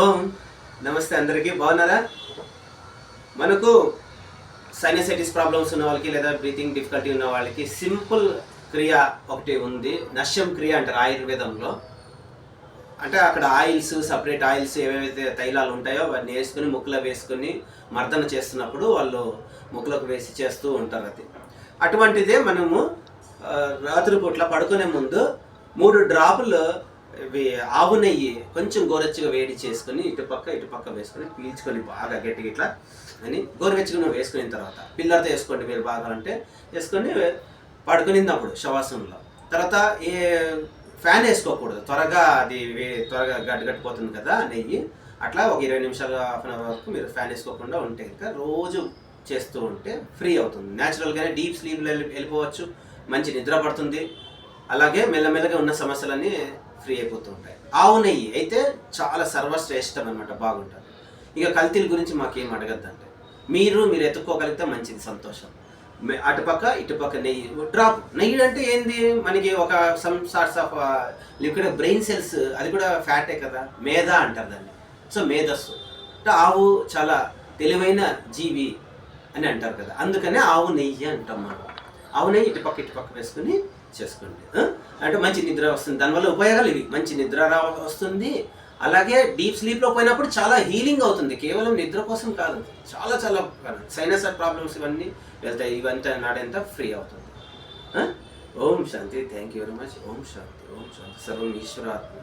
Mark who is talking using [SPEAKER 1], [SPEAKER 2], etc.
[SPEAKER 1] ఓం నమస్తే అందరికీ. బాగున్నారా? మనకు సైనసైటిస్ ప్రాబ్లమ్స్ ఉన్న వాళ్ళకి లేదా బ్రీతింగ్ డిఫికల్టీ ఉన్న వాళ్ళకి సింపుల్ క్రియ ఒకటి ఉంది. నశ్యం క్రియ అంటారు ఆయుర్వేదంలో. అంటే అక్కడ ఆయిల్స్ సపరేట్ ఆయిల్స్ ఏవైతే తైలాలు ఉంటాయో వాటిని వేసుకుని ముక్కులో వేసుకుని మర్దన చేస్తున్నప్పుడు వాళ్ళు ముక్కులకు వేసి చేస్తూ ఉంటారు అది. అటువంటిదే మనము రాత్రిపూట్ల పడుకునే ముందు మూడు డ్రాపులు ఆవు నెయ్యి కొంచెం గోరెచ్చగా వేడి చేసుకుని ఇటు పక్క ఇటు పక్క వేసుకొని పీల్చుకొని బాగా గట్టిగా ఇట్లా అని గోరువెచ్చగా వేసుకున్న తర్వాత పిల్లర్తో వేసుకోండి మీరు బాగా అంటే వేసుకొని పడుకునిందప్పుడు శవాసంలో తర్వాత ఏ ఫ్యాన్ వేసుకోకూడదు. త్వరగా అది వే- త్వరగా గడ్డగట్టిపోతుంది కదా నెయ్యి. అట్లా ఒక ఇరవై నిమిషాలు హాఫ్ అన్ అవర్ వరకు మీరు ఫ్యాన్ వేసుకోకుండా ఉంటే ఇంకా రోజు చేస్తూ ఉంటే ఫ్రీ అవుతుంది. న్యాచురల్గానే డీప్ స్లీప్లో వెళ్ళి వెళ్ళిపోవచ్చు. మంచి నిద్ర పడుతుంది. అలాగే మెల్లమెల్లగా ఉన్న సమస్యలన్నీ ఫ్రీ అయిపోతూ ఉంటాయి. ఆవు నెయ్యి అయితే చాలా సర్వశ్రేష్టం అనమాట బాగుంటుంది. ఇక కల్తీల గురించి మాకేం అడగద్దంటే మీరు మీరు ఎత్తుక్కోగలిగితే మంచిది సంతోషం. అటుపక్క ఇటుపక్క నెయ్యి డ్రాప్. నెయ్యి అంటే ఏంది? మనకి ఒక some sorts of liquid brain cells అది కూడా ఫ్యాటే కదా? మేధ అంటారు దాన్ని. సో మేధస్సు అంటే ఆవు చాలా తెలివైన జీవి అని అంటారు కదా? అందుకనే ఆవు నెయ్యి అంటాం మనం. అవునే ఇటుపక్క ఇటుపక్క వేసుకుని చేసుకోండి. అంటే మంచి నిద్ర వస్తుంది. దానివల్ల ఉపయోగాలు ఇవి. మంచి నిద్ర రా వస్తుంది. అలాగే డీప్ స్లీప్లో పోయినప్పుడు చాలా హీలింగ్ అవుతుంది. కేవలం నిద్ర కోసం కాదు. చాలా చాలా సైనస్ ప్రాబ్లమ్స్ ఇవన్నీ వెళ్తాయి. ఇవంతా నాడంతా ఫ్రీ అవుతుంది. Om Shanti. Thank you very much. Om Shanti. Om Shanti. సర్వం ఈశ్వరాత్మ.